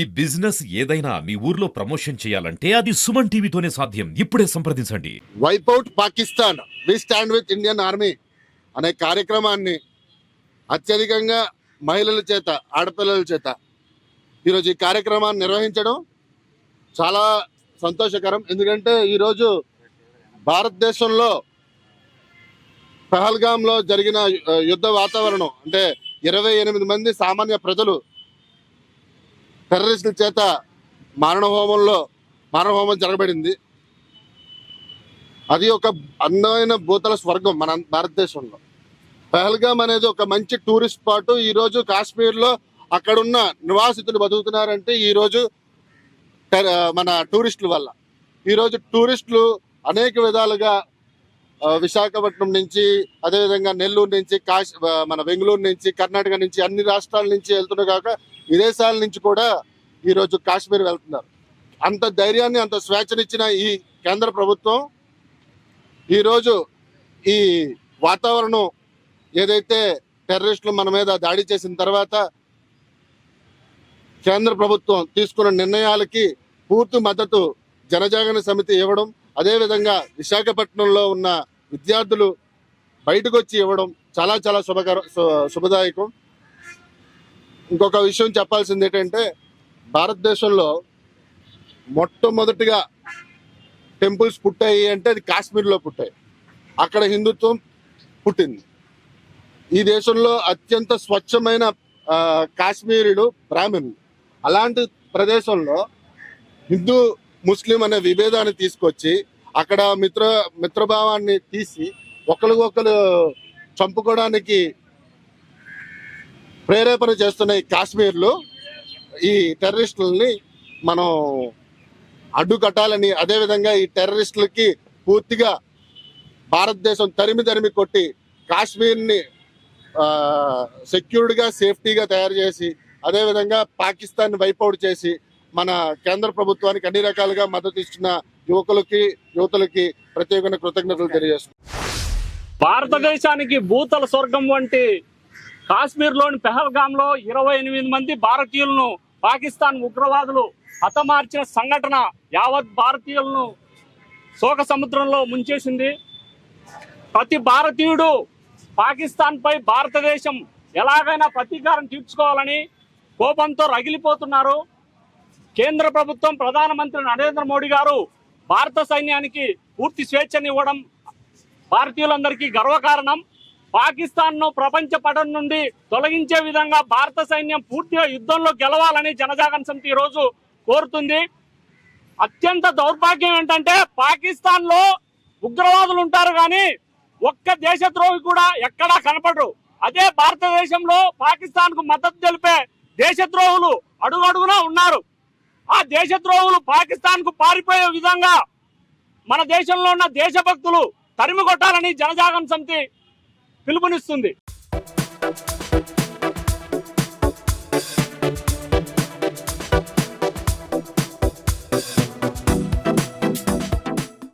ఈ బిజినెస్ ఏదైనా మీ ఊర్లో ప్రమోషన్ చేయాలంటే అది సుమన్ టీవీతోనే సాధ్యం. ఇప్పుడే సంప్రదించండి. Wipeout Pakistan. We stand with Indian army అనే కార్యక్రమాన్ని అత్యధికంగా మహిళల చేత ఆడపిల్లల చేత ఈరోజు ఈ కార్యక్రమాన్ని నిర్వహించడం చాలా సంతోషకరం. ఎందుకంటే ఈరోజు భారతదేశంలో పహల్గాంలో జరిగిన యుద్ధ వాతావరణం అంటే ఇరవై ఎనిమిది మంది సామాన్య ప్రజలు టెర్రరిస్టుల చేత మారణహోమంలో మారణహోమం జరగబడింది. అది ఒక అందమైన భూతల స్వర్గం మన భారతదేశంలో. పహల్గామ్ అనేది ఒక మంచి టూరిస్ట్ స్పాట్. ఈ రోజు అక్కడున్న నివాసితులు బతుకుతున్నారంటే ఈరోజు మన టూరిస్టుల వల్ల. ఈరోజు టూరిస్టులు అనేక విధాలుగా విశాఖపట్నం నుంచి అదేవిధంగా నెల్లూరు నుంచి కాశ్ మన బెంగళూరు నుంచి కర్ణాటక నుంచి అన్ని రాష్ట్రాల నుంచి వెళ్తున్నారు కాక విదేశాల నుంచి కూడా ఈరోజు కాశ్మీర్ వెళ్తున్నారు. అంత ధైర్యాన్ని అంత స్వేచ్ఛనిచ్చిన ఈ కేంద్ర ప్రభుత్వం ఈరోజు ఈ వాతావరణం ఏదైతే టెర్రరిస్టులు మన మీద దాడి చేసిన తర్వాత కేంద్ర ప్రభుత్వం తీసుకున్న నిర్ణయాలకి పూర్తి మద్దతు జనజాగరణ సమితి ఇవ్వడం అదేవిధంగా విశాఖపట్నంలో ఉన్న విద్యార్థులు బయటకు వచ్చి ఇవ్వడం చాలా చాలా శుభకర శుభదాయకం. ఇంకొక విషయం చెప్పాల్సింది ఏంటంటే భారతదేశంలో మొట్టమొదటిగా టెంపుల్స్ పుట్టాయి అంటే అది కాశ్మీర్లో పుట్టాయి. అక్కడ హిందుత్వం పుట్టింది. ఈ దేశంలో అత్యంత స్వచ్ఛమైన కాశ్మీరుడు కాశ్మీరులు బ్రాహ్మణులు అలాంటి ప్రదేశంలో హిందూ ముస్లిం అనే విభేదాన్ని తీసుకొచ్చి అక్కడ మిత్ర మిత్రభావాన్ని తీసి ఒకరికొకరు చంపుకోవడానికి ప్రేరేపణ చేస్తున్నాయి కాశ్మీర్లు కాశ్మీర్లో ఈ టెర్రరిస్టులని మనం అడ్డుకట్టాలని అదేవిధంగా ఈ టెర్రరిస్టులకి పూర్తిగా భారతదేశం తరిమి తరిమి కొట్టి కాశ్మీర్ని సెక్యూర్డ్గా సేఫ్టీగా తయారు చేసి అదేవిధంగా పాకిస్తాన్ వైపౌట్ చేసి మన కేంద్ర ప్రభుత్వానికి అన్ని రకాలుగా మద్దతు ఇస్తున్న యువకులకి యువతులకి ప్రత్యేకమైన కృతజ్ఞతలు తెలియజేస్తున్నాం. భారతదేశానికి భూతల స్వర్గం వంటి కాశ్మీర్లోని పెహల్గాంలో ఇరవై ఎనిమిది మంది భారతీయులను పాకిస్తాన్ ఉగ్రవాదులు హతమార్చిన సంఘటన యావత్ భారతీయులను శోక సముద్రంలో ముంచేసింది. ప్రతి భారతీయుడు పాకిస్తాన్పై భారతదేశం ఎలాగైనా ప్రతీకారం తీర్చుకోవాలని కోపంతో రగిలిపోతున్నారు. కేంద్ర ప్రభుత్వం ప్రధానమంత్రి నరేంద్ర మోడీ గారు భారత సైన్యానికి పూర్తి స్వేచ్ఛనివ్వడం భారతీయులందరికీ గర్వకారణం. పాకిస్తాన్ను ప్రపంచ పటం నుండి తొలగించే విధంగా భారత సైన్యం పూర్తిగా యుద్ధంలో గెలవాలని జనజాగరణ సమితి ఈరోజు రోజు కోరుతుంది. అత్యంత దౌర్భాగ్యం ఏంటంటే పాకిస్తాన్లో ఉగ్రవాదులు ఉంటారు కానీ ఒక్క దేశద్రోహి కూడా ఎక్కడా కనపడరు. అదే భారతదేశంలో పాకిస్తాన్కు మద్దతు తెలిపే దేశద్రోహులు అడుగడుగునా ఉన్నారు. ఆ దేశద్రోహులు పాకిస్తాన్కు పారిపోయే విధంగా మన దేశంలో ఉన్న దేశభక్తులు తరిమి కొట్టాలని జనజాగరణ సమితి పిలుపునిస్తుంది.